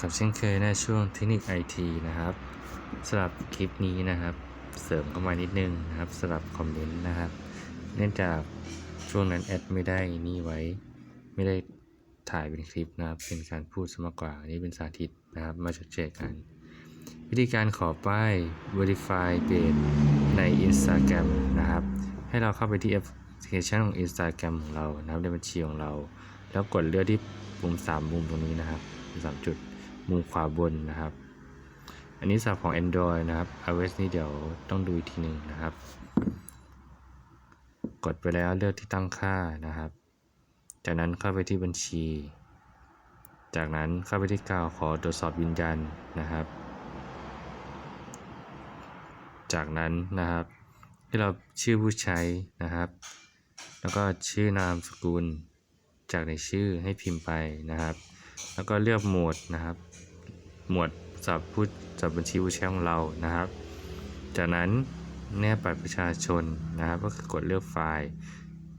กับเช่นเคยในช่วงเทคนิคไอทีนะครับสำหรับคลิปนี้นะครับ เสริมเข้ามานิดนึงนะครับสำหรับคอมเมนต์นะครับ เนื่องจากช่วงนั้นแอดไม่ได้นี่ไว้ ไม่ได้ถ่ายเป็นคลิปนะครับ เป็นการพูดซะมากกว่านี้เป็นสาธิตนะครับ มาชดเชยกัน วิธีการขอป้าย verify page ใน Instagram นะครับ ให้เราเข้าไปที่แอปพลิเคชันของ Instagram ของเรานะครับในบัญชีของเรา แล้วกดเลือกที่ปุ่มสามมุมตรงนี้นะครับสามจุด มุมขวาบนนะครับ อันนี้สำหรับของ Android นะครับ iOS นี่เดี๋ยวต้องดูอีกทีหนึ่งนะครับ กดไปแล้วเลือกที่ตั้งค่านะครับ จากนั้นเข้าไปที่บัญชี จากนั้นเข้าไปที่กล่าวขอตรวจสอบยืนยันนะครับ จากนั้นนะครับให้เราชื่อผู้ใช้นะครับ แล้วก็ชื่อนามสกุลจากในชื่อให้พิมพ์ไปนะครับ แล้วก็เลือกโหมดนะครับ หมวดสับผู้สับบัญชีผู้ใช้ของเรานะครับ จากนั้นแนบบัตรประชาชนนะครับก็คือกดเลือกไฟล์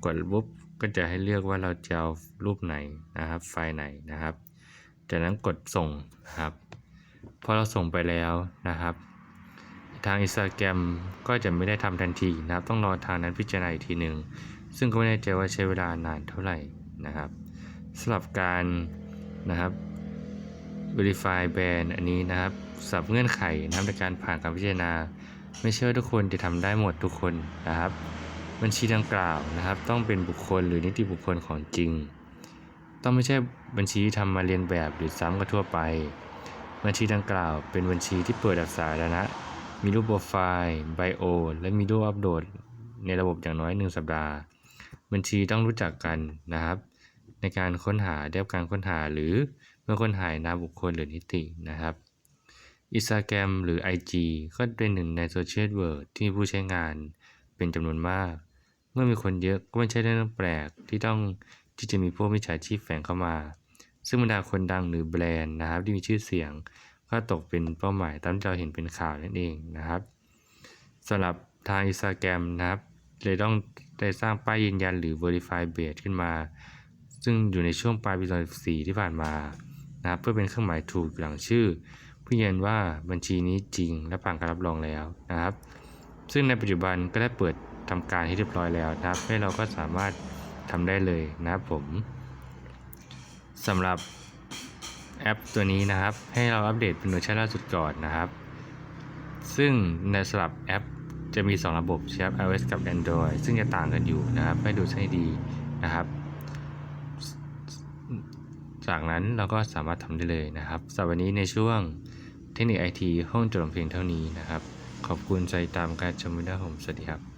กดปุ๊บก็จะให้เลือกว่าเราจะเอารูปไหนนะครับ ไฟล์ไหนนะครับ จากนั้นกดส่งนะครับพอเราส่งไปแล้วนะครับ ทาง Instagram ก็จะไม่ได้ทำทันทีนะครับ ต้องรอทางนั้นพิจารณาอีกทีหนึ่งซึ่งก็ไม่แน่ใจว่าใช้เวลานานเท่าไหร่นะครับสำหรับการนะครับ verify band อันนี้นะครับสำหรับเงื่อนไขนะครับในการผ่านการพิจารณา ไม่เชื่อทุกคนจะทำได้หมดทุกคนนะครับ บัญชีดังกล่าวนะครับ ต้องเป็นบุคคลหรือนิติบุคคลของจริง ต้องไม่ใช่บัญชีที่ทำมาเรียนแบบหรือซ้ำกับทั่วไป บัญชีดังกล่าว เป็นบัญชีที่เปิดแบบสาธารณะมีรูปโปรไฟล์ไบโอและมีรูปอัปโหลดในระบบอย่างน้อย 1 สัปดาห์ บัญชีต้องรู้จักกันนะครับ ในการค้นหาได้รับการค้นหาหรือ เมื่อค้นหานามบุคคลหรือนิตินะครับ Instagram หรือ IG ก็เป็นหนึ่งในโซเชียลเวิร์ดที่ผู้ใช้งานเป็นจำนวนมาก เมื่อมีคนเยอะก็ไม่ใช่เรื่องแปลกที่ต้องที่จะมีพวกมิจฉาชีพแฝงเข้ามา ซึ่งบรรดาคนดังหรือแบรนด์นะครับ ที่มีชื่อเสียง ก็ตกเป็นเป้าหมายตามที่เราเห็นเป็นข่าวนั่นเองนะครับสำหรับทาง Instagram นะครับเลยต้องได้สร้างป้ายยืนยันหรือ Verify Badge ขึ้นมา ซึ่งอยู่ในช่วงปลายปี 2014 ที่ผ่านมา นะเพื่อเป็นเครื่องหมายถูกหลังชื่อ เพื่อยืนยันว่าบัญชีนี้จริงและผ่านการรับรองแล้วนะครับ ซึ่งในปัจจุบันก็ได้เปิดทำการให้เรียบร้อยแล้วนะครับให้เราก็สามารถทำได้เลยนะครับผมสำหรับแอปตัวนี้นะครับ ให้เราอัปเดตเป็นเวอร์ชันล่าสุดก่อนนะครับ ซึ่งในสำหรับแอปจะมี 2 ระบบใช่ครับ iOS กับ Android ซึ่งจะต่างกันอยู่นะครับ ให้ดูให้ดีนะครับ จากนั้นเราก็สามารถทำได้เลยนะครับสำหรับวันนี้ในช่วงเทคนิคไอทีห้องจดลงเพียงเท่านี้นะครับ ขอบคุณใจตามการชมวิดีโอผมสวัสดีครับ